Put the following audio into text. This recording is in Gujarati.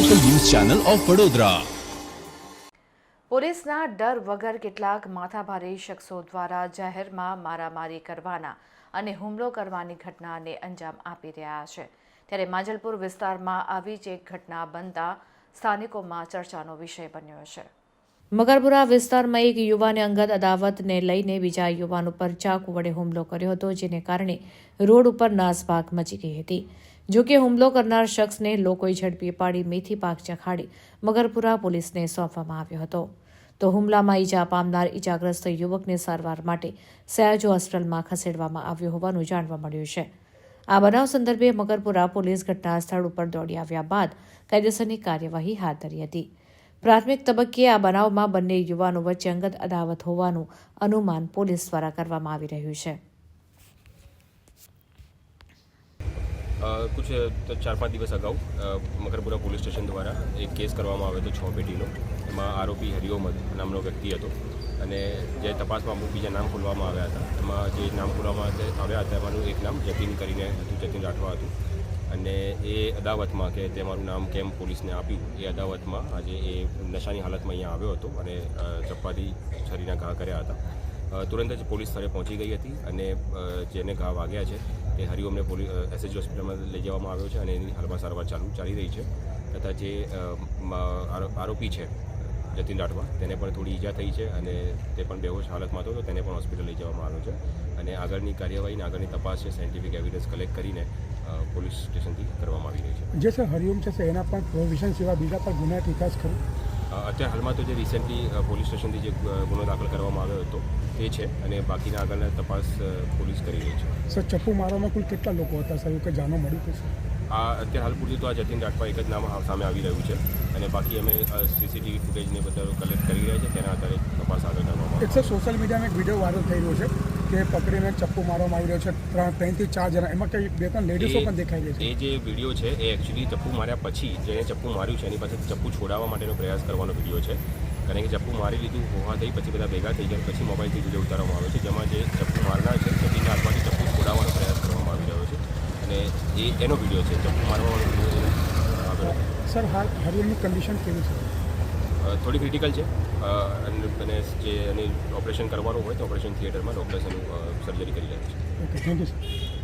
ચેનલ ઓફ વડોદરા પોલીસના ડર વગર કેટલાક માથાભારે શખ્સો દ્વારા જાહેરમાં મારામારી કરવાના અને હુમલો કરવાની ઘટનાને અંજામ આપી રહ્યા છે. ત્યારે માંજલપુર વિસ્તારમાં આવી જ એક ઘટના બનતા સ્થાનિકોમાં ચર્ચાનો વિષય બન્યો છે. મગરપુરા વિસ્તારમાં એક યુવાને અંગત અદાવતને લઈને બીજા યુવાન ઉપર ચાકુ વડે હુમલો કર્યો હતો જેને કારણે રોડ ઉપર નાસભાગ મચી ગઈ હતી. જોકે હુમલો કરનાર શખ્સને લોકોએ ઝડપી પાડી મેથી પાક ચખાડી મગરપુરા પોલીસને સોંપવામાં આવ્યો હતો. તો હુમલામાં ઈજા પામનાર ઈજાગ્રસ્ત યુવકને સારવાર માટે સયાજો હોસ્પિટલમાં ખસેડવામાં આવ્યો હોવાનું જાણવા મળ્યું છે. આ બનાવ સંદર્ભે મગરપુરા પોલીસ ઘટના સ્થળ ઉપર દોડી આવ્યા બાદ કાયદેસરની કાર્યવાહી હાથ ધરી હતી. પ્રાથમિક તબક્કે આ બનાવમાં બંને યુવાનો વચ્ચે અંગત અદાવત હોવાનું અનુમાન પોલીસ દ્વારા કરવામાં આવી રહ્યું છે. કુછ ચાર પાંચ દિવસ અગાઉ મકરપુરા પોલીસ સ્ટેશન દ્વારા એક કેસ કરવામાં આવ્યો હતો છ પેટીનો એમાં આરોપી હરિઓમદ નામનો વ્યક્તિ હતો. અને જે તપાસમાં અમુક બીજા નામ ખોલવામાં આવ્યા હતા. એમાં જે નામ ખોલવામાં આવ્યા હતા, એમાંનું એક નામ જતીન કરીને હતું, જતીન રાઠવા હતું. અને એ અદાવતમાં કે તે મારું નામ કેમ પોલીસને આપ્યું, એ અદાવતમાં આજે એ નશાની હાલતમાં અહીંયા આવ્યો હતો અને ચપ્પાથી છરીના ઘા કર્યા હતા. તુરંત જ પોલીસ સ્થળે પહોંચી ગઈ હતી અને જેને ઘા વાગ્યા છે તે હરિઓમને પોલીસ એસએચ હોસ્પિટલમાં લઈ જવામાં આવ્યો છે અને એની હાલમાં સારવાર ચાલુ, ચાલી રહી છે. તથા જે આરોપી છે, જતીન રાઠવા, તેને પણ થોડી ઈજા થઈ છે અને તે પણ બેહોશ હાલતમાં હતો તેને પણ હોસ્પિટલ લઈ જવામાં આવ્યો છે. અને આગળની કાર્યવાહી અને આગળની તપાસ છે, સાયન્ટિફિક એવિડન્સ કલેક્ટ કરીને પોલીસ સ્ટેશનથી કરવામાં આવી રહી છે. જે સર, હરિઓમ છે એના પણ પ્રોવિઝન સિવાય બીજા પણ ગુનાહિત વિકાસ ખરો? અત્યારે હાલમાં તો જે રિસેન્ટલી પોલીસ સ્ટેશનથી જે ગુનો દાખલ કરવામાં આવ્યો હતો તે છે અને બાકીના આગળના તપાસ પોલીસ કરી રહી છે. સર ચપ્પુ મારવામાં કુલ કેટલા લોકો હતા? સર એવું કંઈ જાણવા મળ્યું કે આ અત્યારે હાલ પૂરતું તો આ જતીન રાઠવા એક જ નામ સામે આવી રહ્યું છે અને બાકી અમે સીસીટીવી ફૂટેજને બધા કલેક્ટ કરી રહ્યા છે તેના આધારે તપાસ આગળ કરવામાં એક સર સોશિયલ મીડિયામાં એક વીડિયો વાયરલ થઈ રહ્યો છે. કે પકડીને ચપ્પુ મારવામાં આવી રહ્યો છે. ત્રણ ત્રણથી ચાર જણા. એમાં કંઈ બે ત્રણ લેડીઝો પણ દેખાઈ રહી છે. એ જે વીડિયો છે એ એકચ્યુઅલી ચપ્પુ માર્યા પછી જેને ચપ્પુ માર્યું છે એની પાસેથી ચપ્પુ છોડાવવા માટેનો પ્રયાસ કરવાનો વીડિયો છે. કારણ કે ચપ્પુ મારી લીધું હોવા થઈ પછી બધા ભેગા થઈ ગયા પછી મોબાઈલથી વીડિયો ઉતારવામાં આવ્યો છે જેમાં જે ચપ્પુ મારનાર છે ચપ્પીના હાથમાંથી ચપ્પુ છોડાવવાનો પ્રયાસ કરવામાં આવી રહ્યો છે. અને એ એનો વીડિયો છે ચપ્પુ મારવાનો વીડિયો સર હાલ હરિઓમની કન્ડિશન કેવી છે? થોડી ક્રિટિકલ છે. અને જે એની ઓપરેશન કરવાનું હોય તો ઓપરેશન થિયેટરમાં ડૉક્ટર્સ એનું સર્જરી કરી રહ્યા છે. Okay thank you sir